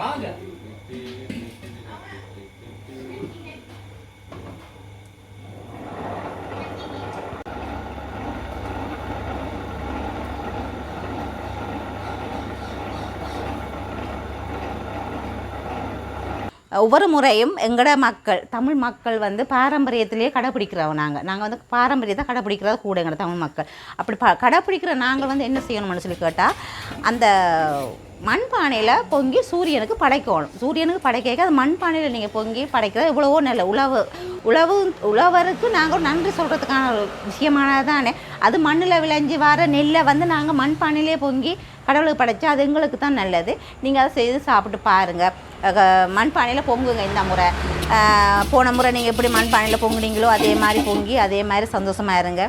வாங்க. ஒவ்வொரு முறையும் எங்களோட மக்கள் தமிழ் மக்கள் வந்து பாரம்பரியத்திலேயே கடைப்பிடிக்கிறோம் நாங்கள் நாங்கள் வந்து பாரம்பரியத்தை கடைப்பிடிக்கிறது கூட எங்களோட தமிழ் மக்கள். அப்படி ப கடைப்பிடிக்கிற நாங்கள் வந்து என்ன செய்யணும்னு சொல்லி கேட்டால் அந்த மண்பானையில் பொங்கி சூரியனுக்கு படைக்கணும். சூரியனுக்கு படைக்க அது மண்பானையில் நீங்கள் பொங்கி படைக்கிறது இவ்வளவோ நல்ல உழவு உழவு உழவருக்கு நாங்கள் நன்றி சொல்கிறதுக்கான ஒரு விஷயமானது தானே அது மண்ணில் விளைஞ்சி வர நெல்லை வந்து நாங்கள் மண்பானையிலே பொங்கி கடவுளுக்கு படைச்சா அது எங்களுக்கு தான் நல்லது. நீங்கள் அதை செய்து சாப்பிட்டு பாருங்கள் மண்பானையில் பொங்குங்க இந்த முறை. போன முறை நீங்கள் எப்படி மண்பானையில் பொங்குனீங்களோ அதே மாதிரி பொங்கி அதே மாதிரி சந்தோஷமாக இருங்க.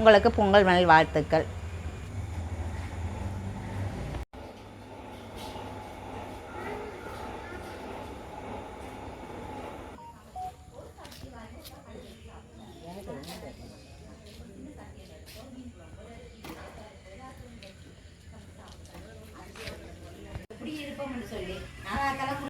உங்களுக்கு பொங்கல் நல் வாழ்த்துக்கள். போகணும்னு சொல்லி. நான் அதெல்லாம்